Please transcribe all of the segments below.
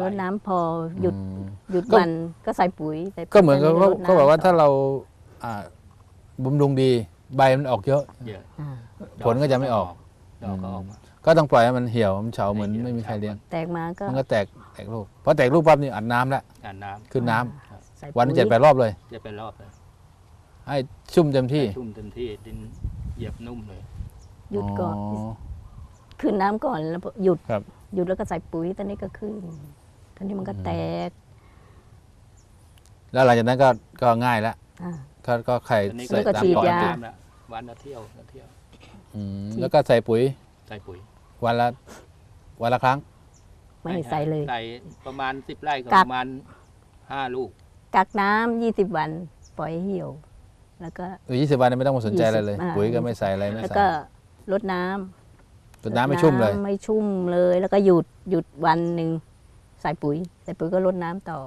รดน้ำพอหยุดอืมหยุดก็วันก็ใส่ปุ๋ยใส่ปุ๋ยก็เหมือนกับตเขารดน้ำเขาบอกว่าต่ถ้าเราอ่าบำรุงดีใบมันออกเยอะเยอะอ่าผลก็จะไม่ออกดอกก็ออกมาก็ต้องปล่อยให้มันเหี่ยวมันเฉาเหมือนให้เหี่ยวไม่มีใครเลี้ยง แตกมาก็มันก็แตกแตกลูกพอแตกลูกปั๊บนี่อัดน้ำแล้วอ่านน้ขึ้นน้ำอ่าใส่วันละปุ๋ยเจ็ดแปดรอบเลยำจะเป็นรอบเลยให้ชุ่มเต็มที่ชุ่มเต็มที่ดินเหยียบนุ่มเลยหยุดก่อนอ๋อขึ้นน้ำก่อนแล้วหยุดครับหยุดแล้วก็ใส่ปุ๋ยตอนนี้ก็ขึ้น ตอนนี้มันก็แตก แล้วหลังจากนั้นก็ก็ง่ายแล้วอ่า ก็ก็ไข่ตอนนี้ใส่แล้วก็ตามฉีดปอดยาน้ำละวันละเที่ยวละเที่ยว อืมแล้วก็ใส่ปุ๋ยใส่ปุ๋ยวันละวันละครั้ง ไม่ให้ใส่เลย ใส่ประมาณสิบไร่ก็กัปก ระมาณห้าลูก กักน้ำยี่สิบวัน ปล่อยให้เหี่ยว แล้วก็ หรือยี่สิบวันนี้ไม่ต้องมาสนใจอะไรเลยอ่า ปุ๋ยก็ไม่ใส่อะไรไม่แล้วใส่ก็รดน้ำจนน้ำไม่ชุ่มเลยน้ำไม่ชุ่มเลย แล้วก็หยุดหยุดวันหนึ่ง ใส่ปุ๋ย ใส่ปุ๋ยก็รดน้ำต่อ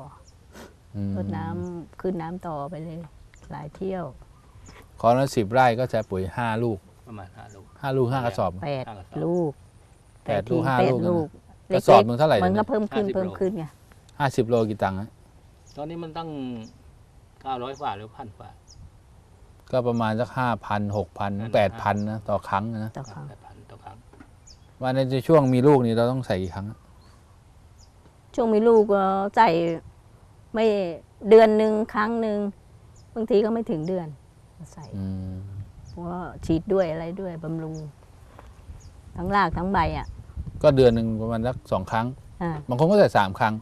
อืมรดน้ำขึ้นน้ำต่อไปเลย หลายเที่ยวขอละสิบไร่ก็ใช้ปุ๋ยห้าลูกประมาณห้าลูกห้าลูกห้ากระสอบแปดห้ากระสอบลูกแปดลูกห้าแปดลูกนะลูกกระสอบหนึ่งเท่าไหร่มันก็เนี่ยเพิ่มขึ้น50เพิ่มโลขึ้นไงห้าสิบโลกี่ตังค์ฮะตอนนี้มันตั้งเก้าร้อยกว่าหรือพันกว่า ก็ประมาณสักห้าพันหกพันนั่นแปดพันนะต่อครั้งนะต่อครั้งแปดพันต่อครั้งว่าในช่วงมีลูกนี่เราต้องใส่กี่ครั้ง ช่วงมีลูกก็ใส่ไม่เดือนหนึ่งครั้งหนึ่งบางทีก็ไม่ถึงเดือนใส่อืมเพราะว่าฉีดด้วยอะไรด้วยบำรุง ทั้งรากทั้งใบอะ ก็เดือนหนึ่งประมาณสักสองครั้งอ่าบางคนก็ใส่สามครั้ง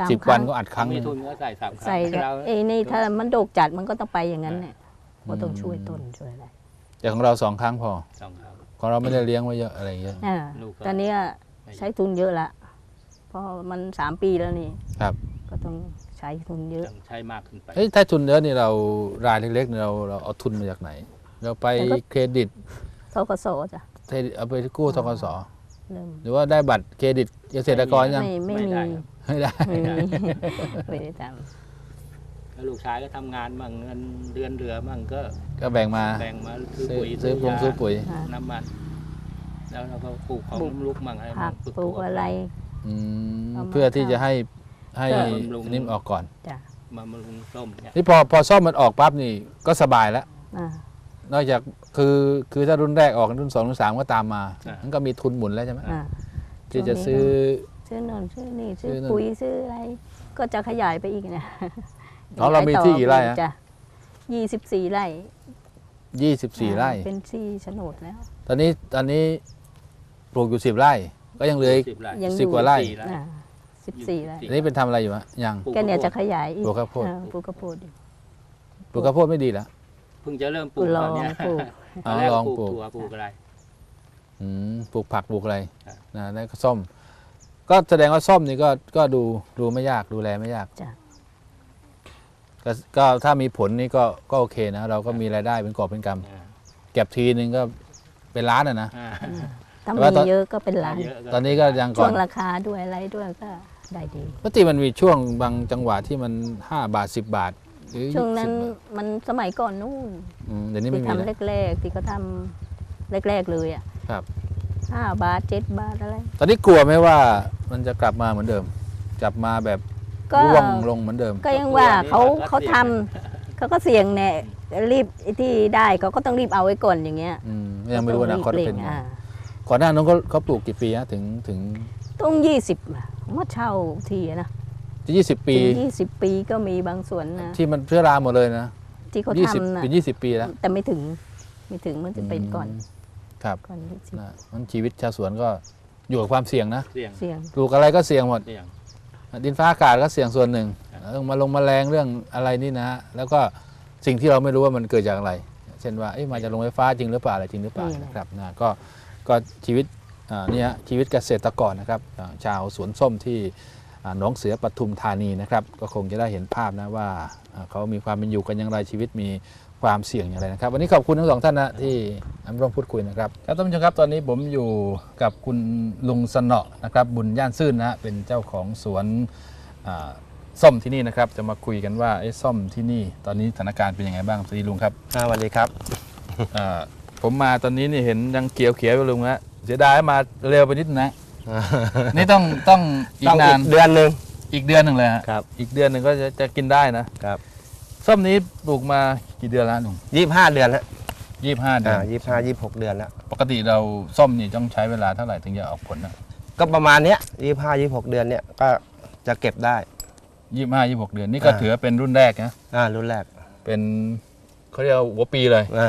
ตามสิบควัรั้นงก็อัดครั้งหมีนึ่งทุนก็ใส่สามครั้งใส่เราเอ้นี่ถ้ามันโดกจัดมันก็ต้องไปอย่างนั้นเนี่ยก็ต้องช่วยต้นช่วยอะไรแต่ของเราสองครั้งพอสองครั้งของเราไม่ได้เลี้ยงไว้เยอะอะไรเยอะ อ่าลูกก็ตอนนี้ก็ไม่ใช้ทุนเยอะละ เพราะมันสามปีแล้วนี่ครับ ก็ต้องใช้ทุนเยอะ ต้องใช้มากขึ้นไปเฮ้ยถ้าทุนเยอะนี่เรารายเล็กๆนี่เราเราเอาทุนมาจากไหน เราไปแต่ก็ เครดิตทกศจ้ะเครดิตเอาไปกู้ทกสเริ่มหรือว่าได้บัตรเครดิตเกษตรกรยังไม่ไม่มีได้ครับ ไม่ได้ ไม่มีไม่ได้ทแล้วลูกชายก็ทำงานมั่งเงินเดือนเหลือมั่งก็ก็แบ่งมาแบ่งมาซื้อซื้อปุ๋ยซื้อปงซื้อปุ๋ยำอ่าน้ำมัน แล้วเราก็ปลูกของปลูกลูกมั่งอะไรผัมั่กงปลูกอะไร อืมเอามาเพื่อที่จะให้ให้เพื่อบำรุงนิ่มออกก่อน จ้ะมามาลุงส้มเนี่ยนี่พอพอซ่อมมันออกปั๊บนี่ก็สบายแล้ว อ่านอกจากคือคือถ้ารุ่นแรกออกรุ่นสองรุ่นสามก็ตามมาอ่ามันก็มีทุนหมุนแล้วใช่ไหมอ่า ที่จะซื้อ ซื้อโนนซื้อนี่ซื้อซื้อนั่นปุ๋ยซื้ออะไร ก็จะขยายไปอีกนะอ๋อเรามีที่กี่ไร่ฮะ จ้ะยี่สิบสี่ไร่ยี่สิบสี่ไร่ เป็นที่โฉนดแล้ว ตอนนี้ตอนนี้ปลูกอยู่สิบไร่ ก็ยังเหลืออีก สิบไร่ ยังสิบกว่าไร่สี่ไร่สิบสี่ไร่อยู่อันนี้เป็นทำอะไรอยู่ฮะยังปลูกก็เนี่ยข้าวโพดจะขยายอีกปลูกข้าวโพด เออปลูกข้าวโพดอยู่ปลูกข้าวโพดไม่ดีแล้ว เพิ่งจะเริ่มปปลูลูกกลตออนงเนี้ยปลูก ตอนแรกลองปลูก ปลูกถั่วปลูกอะไร อืมปลูกผักปลูกอะไรครับ นะแล้วก็ส้ม ก็แสดงว่าส้มนี่ก็ก็ดูดูไม่ยากดูแลไม่ยากจ้ะ ก็ก็ถ้ามีผลนี่ก็ก็โอเคนะ เราก็มีรายได้เป็นกอบเป็นกอ่าำเก็บทีนึงก็เป็นล้านอะนะ อ่า ถ้าแต่ว่าตมีอน เยอะก็เป็นล้านเยอะก็ตอนนี้ก็ยังก่ช่อวนงราคาด้วยอะไรด้วยก็ได้ดี ปกติมันมีช่วงบางจังหวะที่มัน 5 บาท 10 บาท หรือช่วงนั้น10บาทมันสมัยก่อนนู่นอืมเดี๋ยวนี้ที่ไม่มีทำแล้วแรกๆที่เขาทำแรกๆเลยอะครับ ห้าบาทเจ็ดบาทอะไร ตอนนี้กลัวไหมว่ามันจะกลับมาเหมือนเดิม กลับมาแบบก็ ร่วงลงเหมือนเดิม ก็ยังว่าเขาเขาทำเขาก็เสี่ยงเนี่ยรีบไอ้ที่ได้เขาก็ต้องรีบเอาไว้ก่อนอย่างเงี้ยอืมยังไม่รู้อนาคตต้องรีบเป็นร่งไง อ่า ก่อนหน้านั้นเขาเขาปลูกกี่ปีฮะถึงถึงต้องยี่สิบมาเช่าทีนะจะยี่สิบปีถึงยี่สิบปีก็มีบางส่วนนะที่มันเชื้อราหมดเลยนะที่เขายี่สิบทำนะเป็นยี่สิบปีแล้ว แต่ไม่ถึงไม่ถึงมันจะเป็นก่อนมครับก่อนยี่สิบนะมันชีวิตชาวสวนก็อยู่กับความเสี่ยงนะเสี่ยงเสี่ยง ปลูกอะไรก็เสี่ยงหมด เสี่ยง ดินฟ้าอากาศก็เสี่ยงส่วนหนึ่งครับเรื่องมาลงแมลงเรื่องอะไรนี่นะฮะแล้วก็สิ่งที่เราไม่รู้ว่ามันเกิดจากอะไร เช่นว่าเอ๊ะมาจากโรงไฟฟ้าจริงหรือเปล่าอะไรจริงหรือเปล่านะครับนะก็ ก็ชีวิตอ่าเนี่ยชีวิตเกษตรกรนะครับอ่าชาวสวนส้มที่อ่าหนองเสือปทุมธานีนะครับก็คงจะได้เห็นภาพนะว่าอ่าเขามีความเป็นอยู่กันอย่างไรชีวิตมีความเสี่ยงอย่างไรนะครับ วันนี้ขอบคุณทั้งสองท่านนะที่มาร่วมพูดคุยนะครับครับท่านผู้ชมครับตอนนี้ผมอยู่กับคุณลุงสนอนะครับบุญย่านซื่นนะฮะเป็นเจ้าของสวนอ่าส้มที่นี่นะครับจะมาคุยกันว่าไอ้ส้มที่นี่ ตอนนี้สถานการณ์เป็นยังไงบ้างสวัสดีลุงครับอ่าสวัสดีครับอ่า ผมมาตอนนี้นี่เห็นยังเขียวเขียวๆอยู่ลุงฮะเสียดายมาเร็วไปนิดนะ นี่ต้องต้องอีต้กองนาอีนกเดือนหนึ่ง อีกเดือนหนึ่งเลยฮะครับ อีกเดือนหนึ่งก็จะจะกินได้นะครับส้มนี้ปลูกมากี่เดือนแล้วหนุ่มยี่สิบห้าเดือนแล้วยี่สิบห้าเดืออ่านยี่สิบห้ายี่สิบหกเดือนแล้ว ปกติเราส้มนี่ต้องใช้เวลาเท่าไหร่ถึงจะออกผลนะก็ประมาณเนี้ยยี่ห้ายี่หกเดือนเนี่ยก็จะเก็บได้ ยี่สิบห้ายี่สิบหกเดือนนี่ก็อ่า ถือว่าเป็นรุ่นแรกนะอ่ารุ่นแรกเป็น เขาเรียกว่าหัวปีเลยอ่า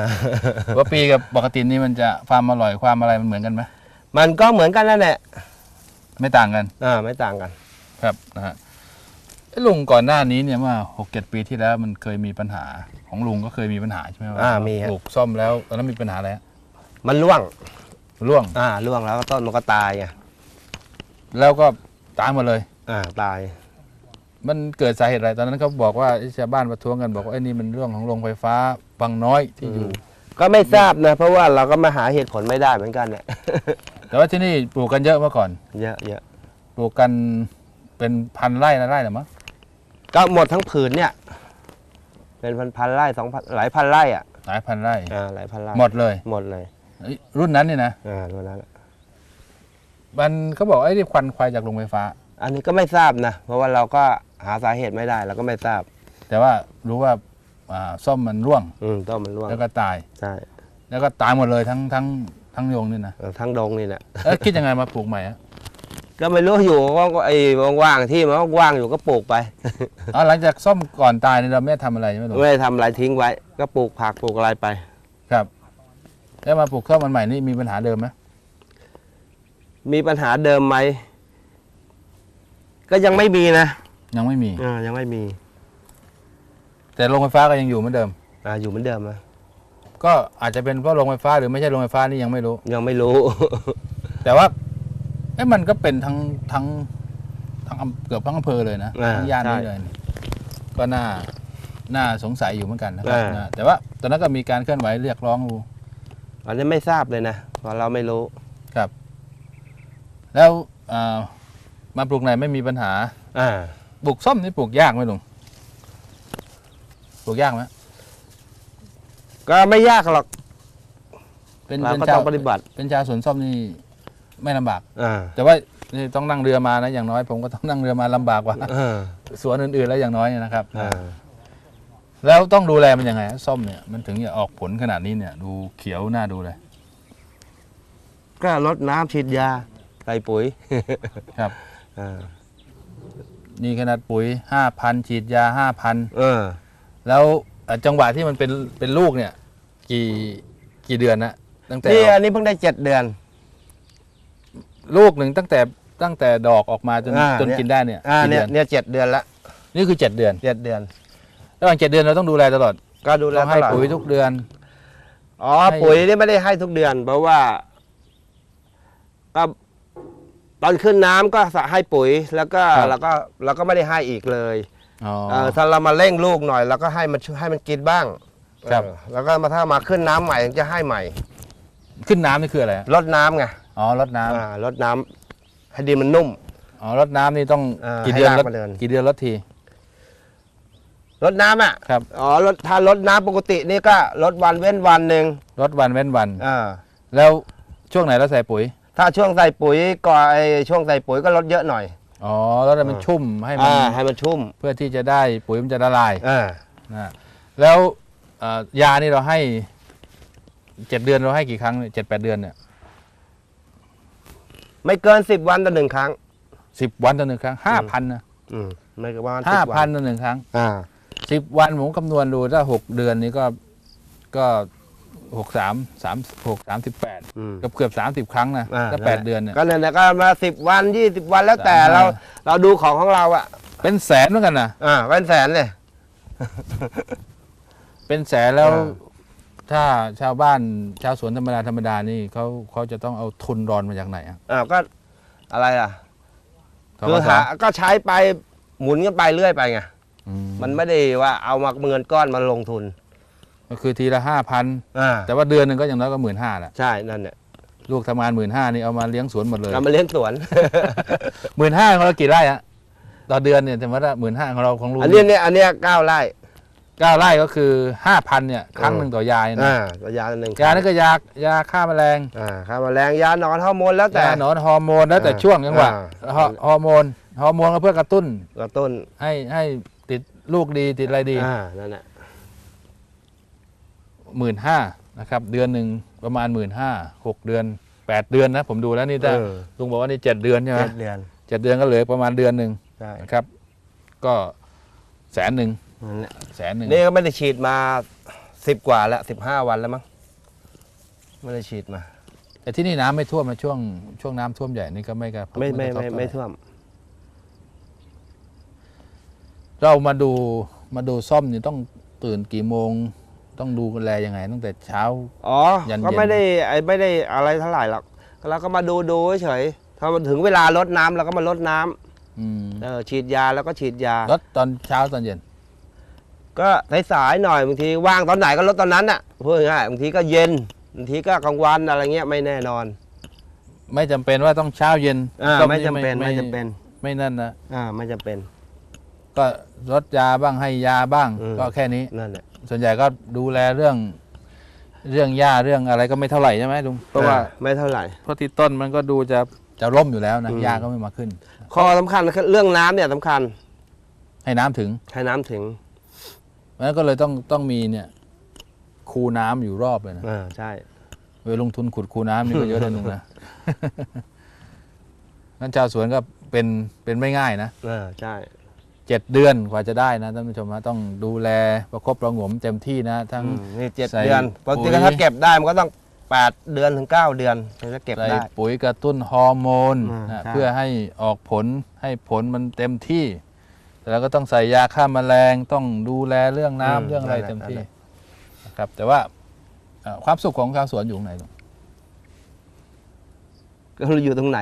หัวปีกับปกตินี่มันจะความอร่อยความอะไรมันเหมือนกันไหมมันก็เหมือนกันนั่นแหละไม่ต่างกันอ่าไม่ต่างกัน ครับนะฮะไอ้ลุงก่อนหน้านี้เนี่ยเมื่อหกเจ็ดปีที่แล้วมันเคยมีปัญหาของลุงก็เคยมีปัญหาใช่ไหมว่าอ่ามีฮะ ปลูกส้มแล้วตอนนั้นมีปัญหาอะไรฮะมันร่วง ร่วงอ่าร่วงแล้วก็ต้นมันก็ตายไงแล้วก็ตายหมดเลย อ่าตาย มันเกิดสาเหตุอะไรตอนนั้นเขาบอกว่าชาวบ้านประท้วงกันบอกว่าไอ้นี่มันเรื่องของโรงไฟฟ้าบางน้อยที่อยู่ ก็ไม่ทราบนะ เพราะว่าเราก็มาหาเหตุผลไม่ได้เหมือนกันเนี่ยแต่ว่าที่นี่ปลูกกันเยอะเมื่อก่อน เยอะเยอะปลูกกันเป็นพันไร่นะไร่หรือมั้งก็หมดทั้งผืนเนี่ย เป็นพันพันๆไร่สองพันหลายพันไร่อะหลายพันไร่อ่าหลายพันไร่หมดเลยหมดเลยเอ้ยรุ่นนั้นนี่นะอ่ารุ่นนั้นอะมันเขาบอกไอ้นี่ควันควายจากโรงไฟฟ้า อันนี้ก็ไม่ทราบนะ เพราะว่าเราก็ หาสาเหตุไม่ได้เราก็ไม่ทราบ แต่ว่ารู้ว่าอ่าส้มมันร่วง อืมต้นมันร่วงแล้วก็ตาย ใช่แล้วก็ตายหมดเลยทั้งทั้งทั้งโยงนี่นะเออทั้งดงนี่แหละเอ้ยคิดยังไงมาปลูกใหม่อะก็ไม่รู้อยู่ว่าไอ้ว่างๆที่มันว่างๆอยู่ก็ปลูกไป อ๋อหลังจากส้มก่อนตายนี่เราไม่ได้ทำอะไรใช่ไหมลุงไม่ได้ทำอะไรทิ้งไว้ ก็ปลูกผักปลูกอะไรไป ครับแล้วมาปลูกส้มมันใหม่นี่มีปัญหาเดิมไหมมีปัญหาเดิมไหมก็ยังไม่มีนะ ยังไม่มี อ่ายังไม่มีแต่โรงไฟฟ้าก็ยังอยู่เหมือนเดิม อ่าอยู่เหมือนเดิมนะก็อาจจะเป็นเพราะโรงไฟฟ้าหรือไม่ใช่โรงไฟฟ้านี่ยังไม่รู้ ยังไม่รู้ แต่ว่าเอ้มันก็เป็นทั้งทั้งทั้งอำเกือบทั้งอำเภอเลยนะอ่าทั้งย่านนี้ใช่เลยนี่ก็น่าน่าสงสัยอยู่เหมือนกันนะครับอ่าน นะแต่ว่าตอนนั้นก็มีการเคลื่อนไหวเรียกร้องดูอันนี้ไม่ทราบเลยนะเพราะเราไม่รู้ แล้วอ่ามาปลูกไหนไม่มีปัญหา อ่า ปลูกส้มนี่ปลูกยากไหมลุงปลูกยากไหมก็ไม่ยากหรอก เป็นเราเป็นก็ชาต้วองปฏิบัติ เป็นชาวสวนส้มนี่ไม่ลำบาก อ่าแต่ว่านี่ต้องนั่งเรือมานะอย่างน้อย ผมก็ต้องนั่งเรือมาลำบากกว่าอ่าสวนอื่นๆแล้วอย่างน้อยนะครับ อ่าแล้วต้องดูแลมันยังไงฮะส้มเนี่ยมันถึงจะออกผลขนาดนี้เนี่ย ดูเขียวน่าดูเลย ก็ลดน้ำฉีดยาใส่ปุ๋ยครับ อ่า นี่ขนาดปุ๋ยห้าพันฉีดยาห้าพันเออ แล้วเอ่อจังหวะที่มันเป็นเป็นลูกเนี่ย กี่กี่เดือนนะตั้งแต่นี่ออกอันนี้เพิ่งได้เจ็ดเดือน ลูกหนึ่งตั้งแต่ตั้งแต่ดอกออกมาจนอ่าจนเนี่ย กินได้เนี่ยอ่ากี่เนี่เดืยอนเนี่ยเจ็ดเดือนละนี่คือเจ็ดเดือนเจ็ดเดือน ระหว่างเจ็ดเดือนเราต้องดูแลตลอดก็ดูแลต้องให้ตลอดปุ๋ยทุกเดือน อ๋อให้ ปุ๋ยนี่ไม่ได้ให้ทุกเดือน เพราะว่า ก็ ตอนขึ้นน้ำก็ให้ปุ๋ยแล้วก็แล้วก็แล้วก็ไม่ได้ให้อีกเลยอ๋อ เออถ้าเรามาเร่งลูกหน่อยเราก็ให้มันให้มันกินบ้างครับ เออแล้วก็มาถ้ามาขึ้นน้ำใหม่ถึงจะให้ใหม่ขึ้นน้ำนี่คืออะไรฮะลดน้ำไงอ๋อรดน้ำอ่าลดน้ำให้ดินมันนุ่มอ๋อรดน้ำนี่ต้องอ่ากี่เดือนให้รรากดมาเดิน กี่เดือนรดที ลดน้ำอะครับ อ๋อลดถ้าลดน้ำปกตินี่ก็ลดวันเว้นวันหนึ่งรดวันเว้นวัน อ่าแล้วช่วงไหนเราใส่ปุ๋ย ถ้าช่วงใส่ปุ๋ยก็ไอช่วงใส่ปุ๋ยก็ลดเยอะหน่อย อ๋อแล้วให้มันอ่าชุ่มให้มันอ่าให้มันชุ่มเพื่อที่จะได้ปุ๋ยมันจะละลายอ่านะแล้วเอ่อยานี่เราให้เจ็ดเดือนเราให้กี่ครั้งเจ็ดแปดเดือนเนี่ยไม่เกินสิบวันต่อหนึ่งครั้ง สิบวันต่อหนึ่งครั้งห้าพันนะอืมไม่เกินประมาณห้า10วัพันต่อหนึ่งครั้งอ่าสิบวันผมคำนวณดูถ้าหกเดือนนี้ก็ก็ หกสามสามหกสามสิบแปดอืม เกือบเกือบสามสิบครั้งนะอ่าถ้าแปดเดือนเนี่ย ก็เนี่ยนะก็มาสิบวันยี่สิบวันแล้วแต่สามห้าเราเราดูของของเราอะ เป็นแสนเหมือนกันนะอ่าเป็นแสนเลย เป็นแสนแล้ว อ่า ถ้าชาวบ้านชาวสวนธรรมดาธรรมดานี่เขาเขาจะต้องเอาทุนรอนมาจากไหนอะอ่าก็อะไรอะทคือกสหาก็ใช้ไปหมุนกันไปเรื่อยไปไงอืมันไม่ได้ว่าเอามาเงินก้อนมาลงทุน ก็คือทีละห้าพันอ่าแต่ว่าเดือนหนึ่งก็อย่างน้อยก็หมื่นห้าแหละใช่นั่นเนี่ยลูกทำงานหมื่นห้านี่เอามาเลี้ยงสวนหมดเลยเรามาเลี้ยงสวน หมื่นห้าของเรากี่ไร่อะต่อเดือนเนี่ยสมมติว่าหมื่นห้าของเราของลุงอันนี้เนี่ยอันเนี้ยเก้าไร่เก้าไร่ก็คือห้าพันเนี่ยครั้งหนึ่งต่อยาเนี่ยนะอ่าตัวยาหนึ่งยานั่นก็ยายาฆ่าแมลงอ่าข้าแมลงยาหนอนฮอร์โมนแล้วแต่ยาหนอนฮอร์โมนแล้วแต่อ่าช่วงจังหวะอ่าฮอฮอร์โมนฮอร์โมนก็เพื่อกระตุ้นกระตุ้นให้ให้ติดลูกดีติดอะไรดีอ่านั่นแหละ หมื่นห้านะครับเดือนหนึ่งประมาณหมื่นห้าหกเดือนแปดเดือนนะ ผมดูแล้วนี่ถ้าเออ ลุงบอกว่านี่เจ็ดเดือนใช่ไหมเจ็ดเดือนเจ็ดเดือนก็เหลือประมาณเดือนหนึ่งใช่นะครับ ก็แสนหนึ่งนั่นแหละแสนหนึ่งนี่ก็ไม่ได้ฉีดมาสิบกว่าแล้วสิบห้าวันแล้วมั้งไม่ได้ฉีดมา แต่ที่นี่น้ำไม่ท่วมนะช่วงช่วงน้ำท่วมใหญ่นี่ก็ไม่กระไม่ไม่กระทบไม่เท่าหร่ไม่ท่วม เรามาดูมาดูซ่อมนี่ต้องตื่นกี่โมง ต้องดูแลยังไง ตั้งแต่เช้า อ๋อ ยันก็เย็นไม่ได้ไอ้ไม่ได้อะไรเท่าไหร่หรอกเราก็มาดูดูเฉยๆถ้ามันถึงเวลาลดน้ำเราก็มาลดน้ำอืมเออฉีดยาแล้วก็ฉีดยา รถตอนเช้าตอนเย็น ก็สายๆหน่อยบางทีว่างตอนไหนก็ลดตอนนั้นอะพูดง่ายๆบางทีก็เย็นบางทีก็กลางวันอะไรเงี้ยไม่แน่นอนไม่จำเป็นว่าต้องเช้าเย็นอ่าซ่อไม่จำเป็นไม่จำเป็นไม่นั่นนะอ่าไม่จำเป็น ก็ลดยาบ้างให้ยาบ้าง อืม ก็แค่นี้ นั่นแหละ ส่วนใหญ่ก็ดูแลเรื่อง เรื่องหญ้าเรื่องอะไรก็ไม่เท่าไหร่ใช่ไหมลุงเพราะว่าอ่ไม่เท่าไหร่ เพราะที่ต้นมันก็ดูจะจะร่มอยู่แล้วนะอืมหญ้าก็ไม่มาขึ้น ข้อสำคัญคือเรื่องน้ำเนี่ยสำคัญให้น้ำถึงให้น้ำถึงเพราะฉะนั้นก็เลยต้องต้องมีเนี่ย คูน้ำอยู่รอบเลยนะอ่าใช่ เวลาลงทุนขุดคูน้ำนี่ก็เยอะเลยลุงนะงั้นชาวสวนก็เป็นเป็นไม่ง่ายนะอ่าใช่ เจ็ดเดือนกว่าจะได้นะท่านผู้ชมนะต้องดูแลประคบประหงมเต็มที่นะทั้งอืมนี่เจ็ดใส่เดือนปกติปุ๋ยก็ถ้าเก็บได้มันก็ต้องแปดเดือนถึงเก้าเดือนถึงจะเก็บใส่ได้ ปุ๋ยกระตุ้นฮอร์โมนอืมนะใช่ เพื่อให้ออกผลให้ผลมันเต็มที่แต่แล้วก็ต้องใส่ยาฆ่าแมลงต้องดูแลเรื่องน้ำเรื่องอะไรเต็มที่นะครับ แต่ว่าเอ่อความสุขของชาวสวนอยู่ตรงไหนลุงก็อยู่ตรงไหน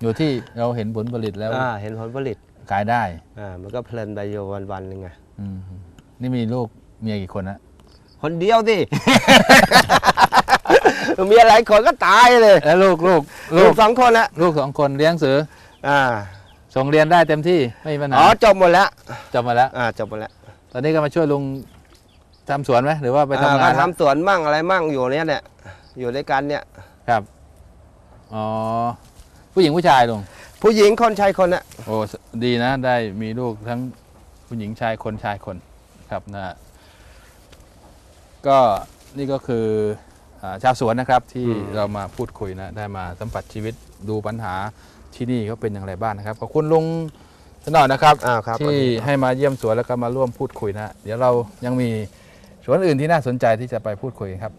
อยู่ที่เราเห็นผลผลิตแล้ว อ่าเห็นผลผลิต ขายได้อ่ามันก็เพลินไปอยู่วันๆหนึงไงอืมนี่มีลูกเมียกี่คนนะคนเดียวสิ มีอะไรคนก็ตายเลยแล้วลูกลูกลูลูกกสองคนละลูกสองคนเลี้ยงสืออ่าส่งเรียนได้เต็มที่ไม่มีปัญหาอ๋อจบหมดแล้วจบมาแล้ว อ่าจบหมดแล้วตอนนี้ก็มาช่วยลุงทำสวนไหมหรือว่าไปทำงานอ่แล้วทำสวนมั่งอะไรมั่งอยู่เนี้ยเนี่ยอยู่ด้วยกันเนี่ย ครับอ๋อผู้หญิงผู้ชายลุง ผู้หญิงคนชายคนน่ะโอ้ดีนะ ได้มีลูกทั้งผู้หญิงชายคนชายคนครับนะ ก็นี่ก็คืออาชาวสวนนะครับที่เรามาพูดคุยนะได้มาสัมผัสชีวิตดูปัญหาที่นี่เขาเป็นอย่างไรบ้างนะครับขอบคุณลุงสนอนะครับอ้าวครับที่ให้มาเยี่ยมสวนแล้วก็มาร่วมพูดคุยนะ เดี๋ยวเรายังมีสวนอื่นที่น่าสนใจที่จะไปพูดคุยกันครับ